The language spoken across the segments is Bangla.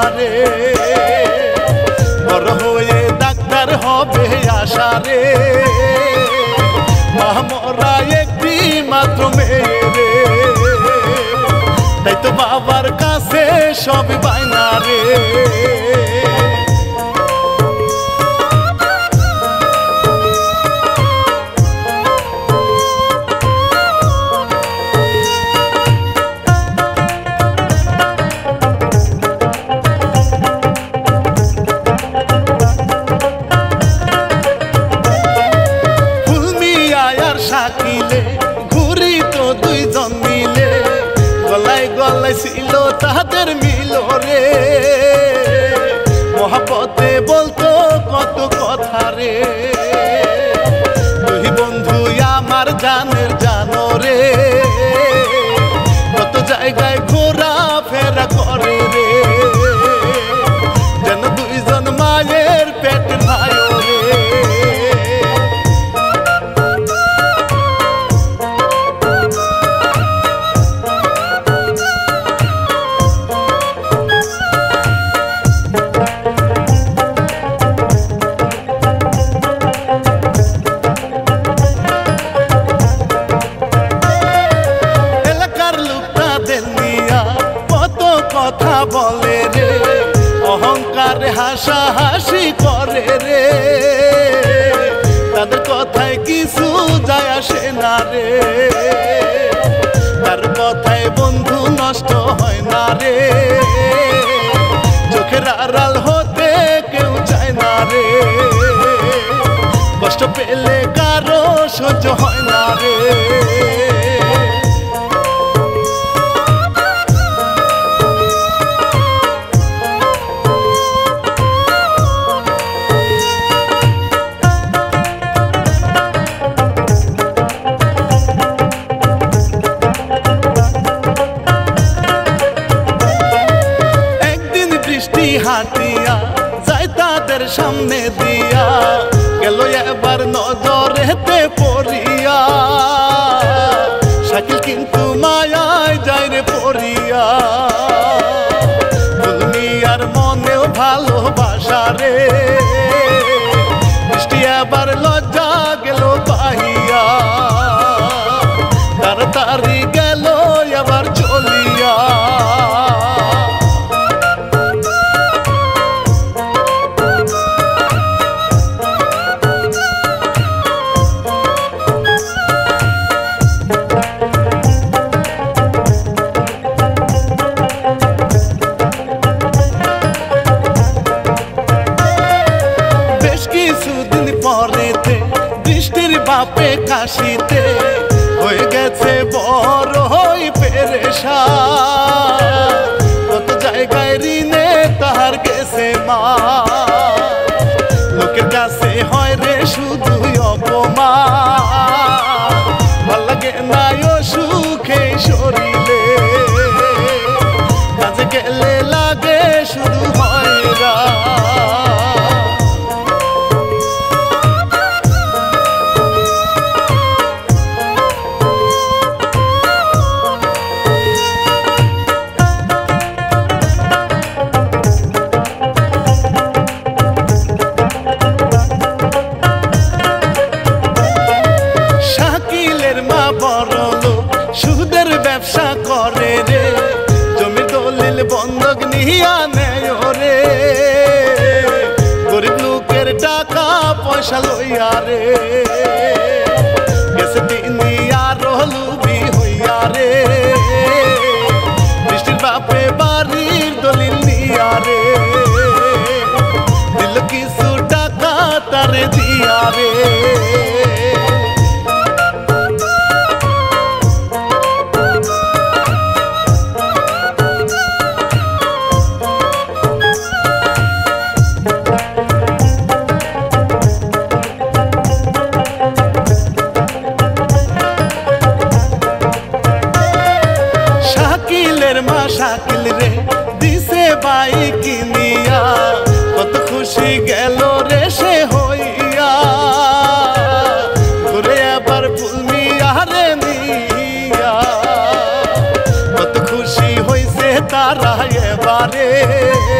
ভালোবাসা রে বড় হয়ে ডাক্তার হবে আশা রে মামরা একটি মাত্র মেয়ে তাই তো বাবার কাছে সব বাইনা রে। অহংকার হাসা হাসি করে রে। তাদের কথায় কিছু যায় আসে না রে। তার কথায় বন্ধু নষ্ট হয় না রে। চোখের আড়াল হতে কেউ চায় না রে। কষ্ট পেলে কারও সহ্য হয় না রে। হাতিয়া, যাই তাদের সামনে দিয়া, গেল এবার নজরেতে পড়িয়া। শাকিল কিন্তু মায়ায় যায় রে পড়িয়া। দুনিয়ার মনেও ভালোবাসা রে। বৃষ্টি এবার লজ্জা কিছুদিন পরেতে বৃষ্টির বাপে কাশিতে। উঠিয়া নেয় রে। গরিব লোকের টাকা পয়সা লইয়া রে। গেছে দিনিয়া রহলুবি হইয়া রে। বৃষ্টির বাপে বাড়ির দলিল নিয়া রে। দিল কিছু টাকা তারে দিয়া রে। रहा है बारे।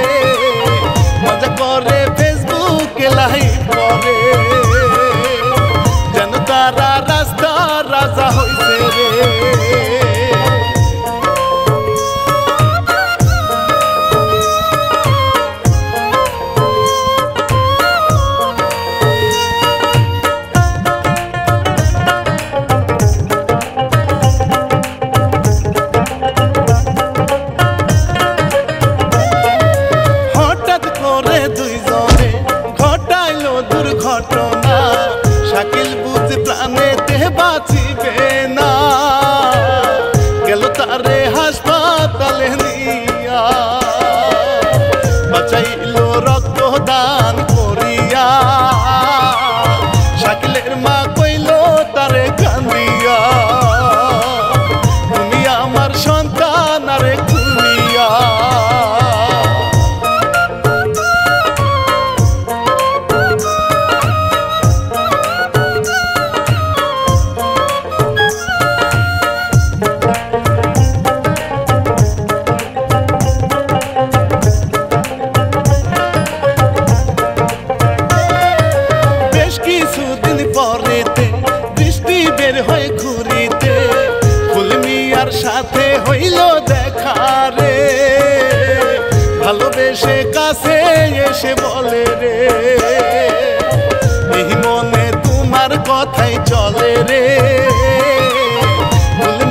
মাথায় চলে রে।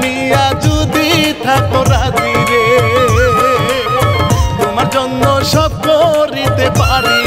মিয়া যদি থাকো রাজি রে। তোমার জন্য সব করিতে পারি।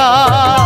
啊。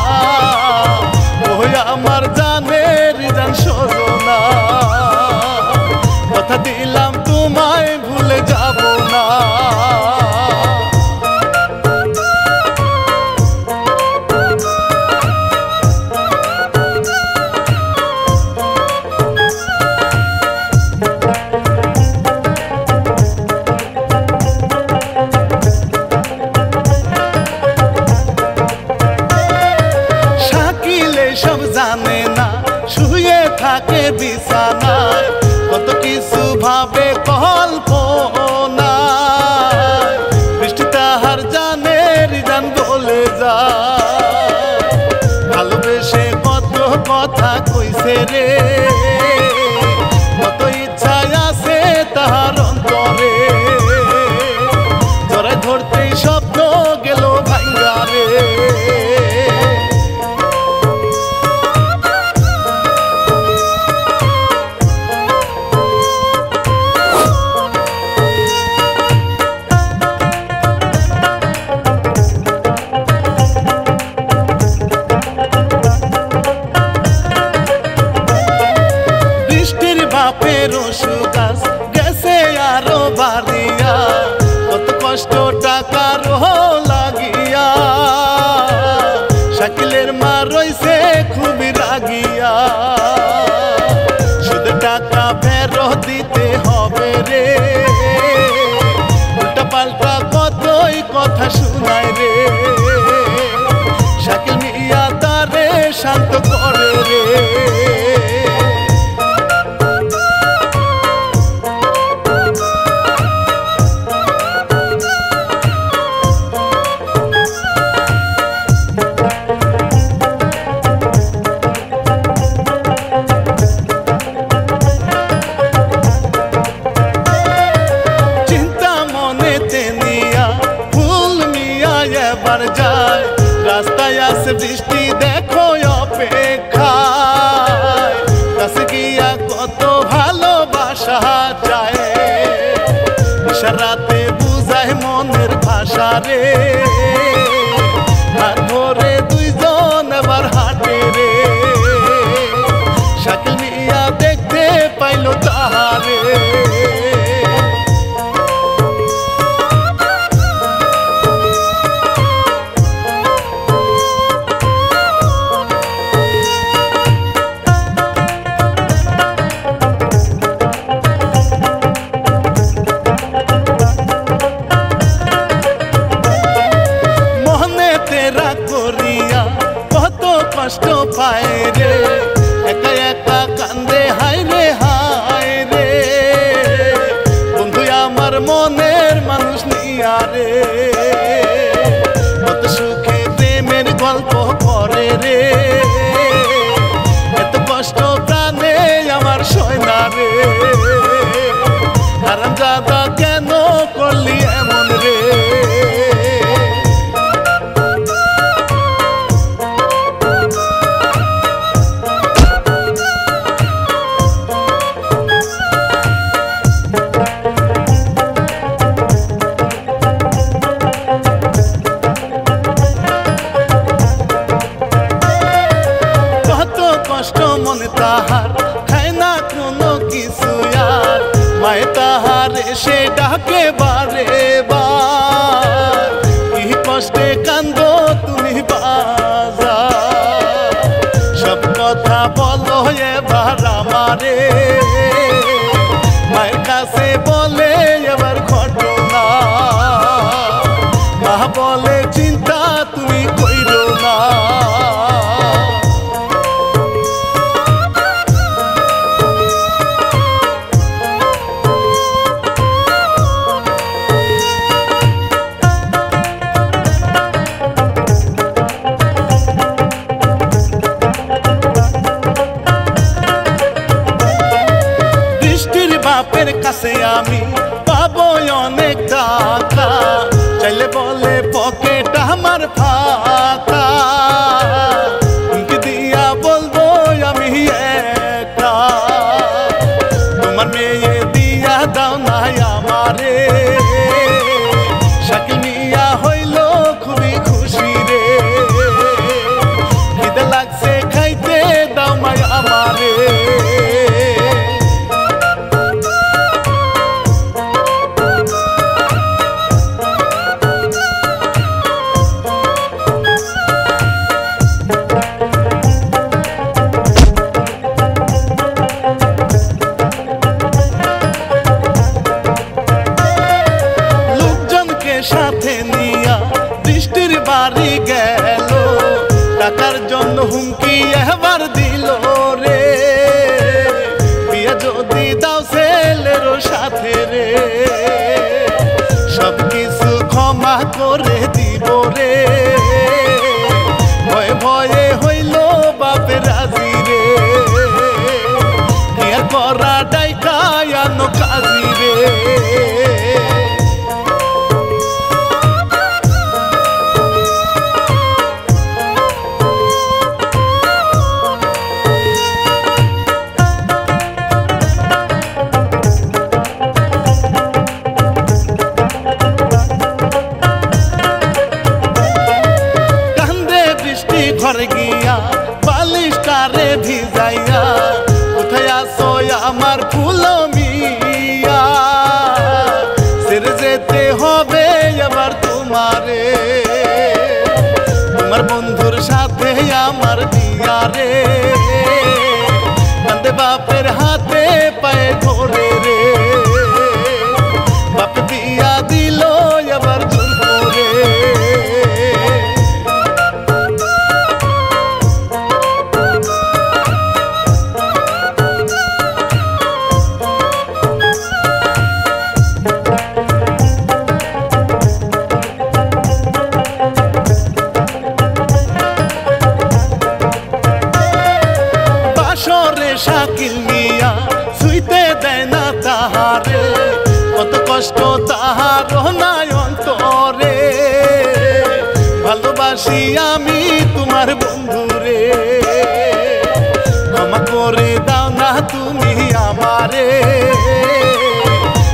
রে।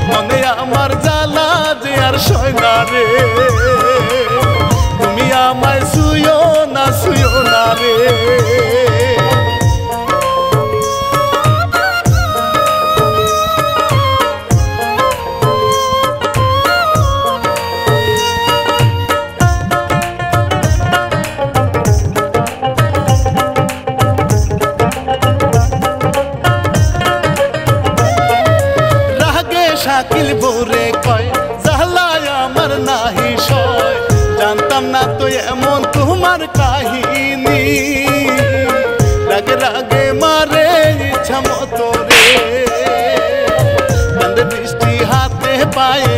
মনে আমার জ্বালা যে আর সয় না রে। তুমি আমায় শুয়ো না শুয়ো না রে। শাকিল ভোরে কয়, জাহলায় আমার নাহি সয়। জানতাম না তো এমন তোমার কাহিনী। রাগে রাগে মারে ইচ্ছা মতো রে। বৃষ্টি হাতে পায়ে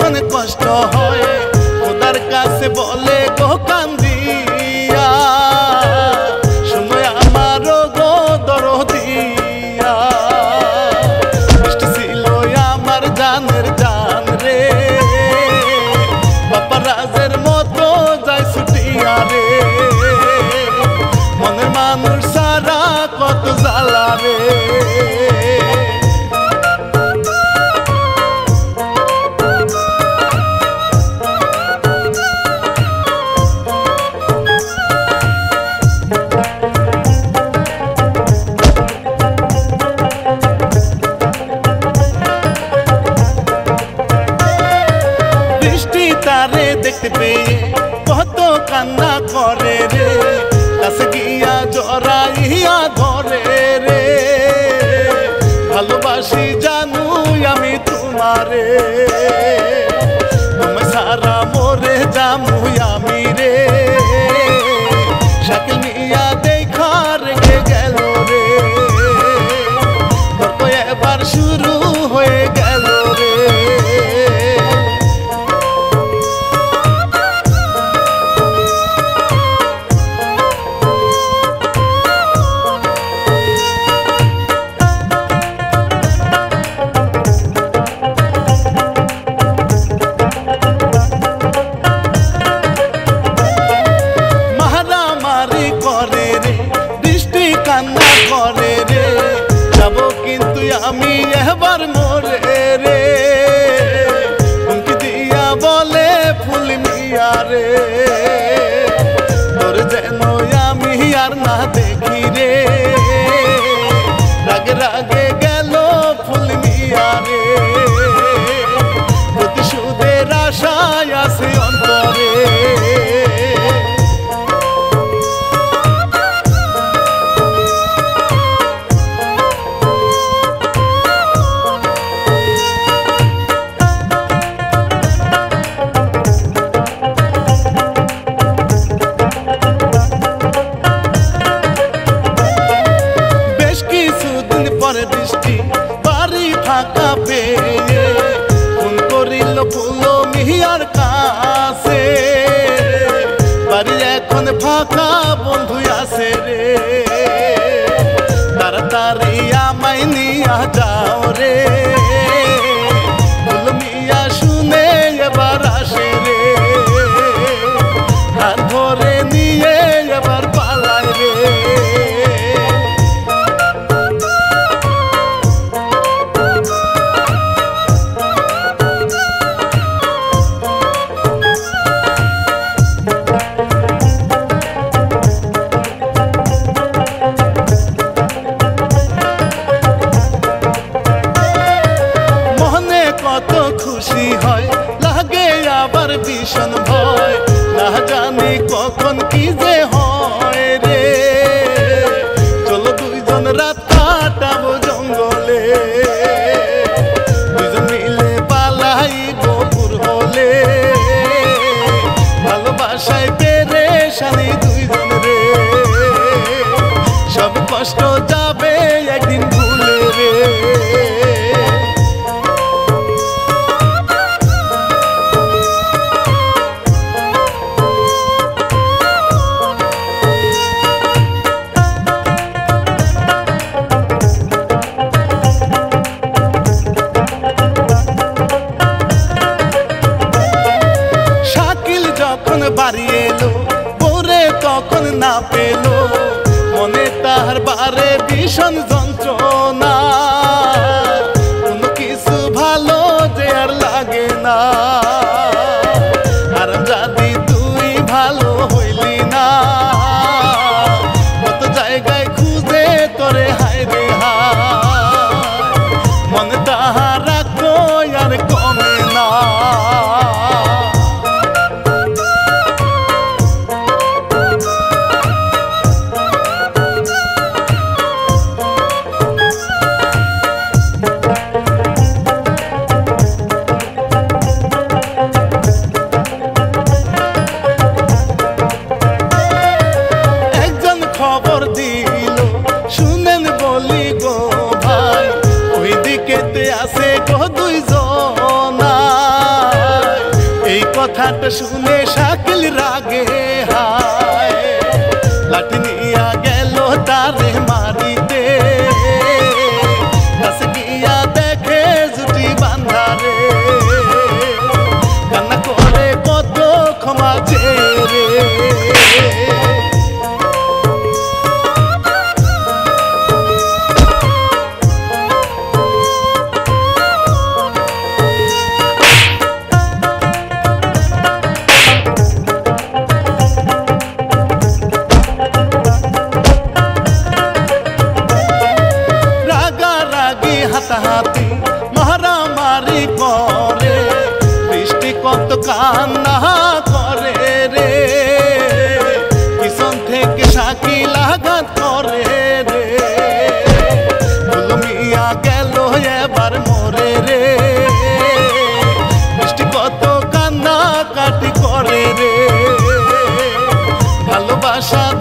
যখন কষ্ট হয় খোদার কাছে বলে গো কান্দি লাগাইয়া ধরে রে। ভালোবাসি জানু আমি তোমারে। daré तारिया मैनिया जाओ रे। কষ্ট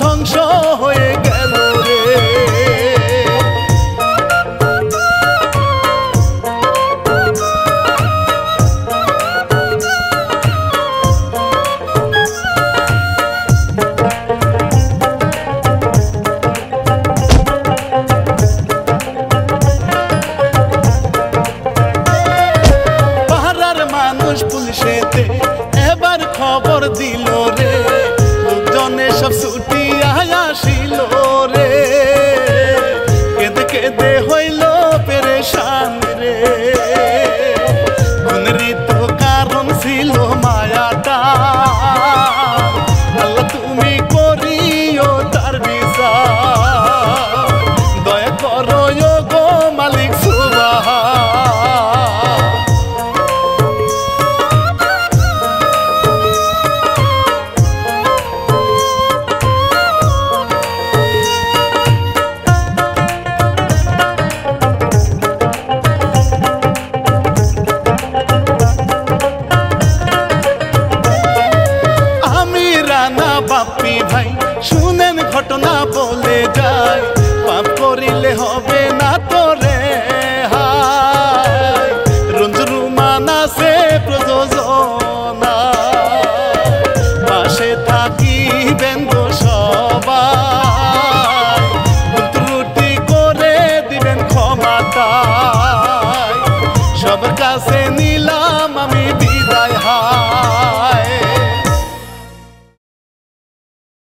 ধ্বংস হয়ে গেল।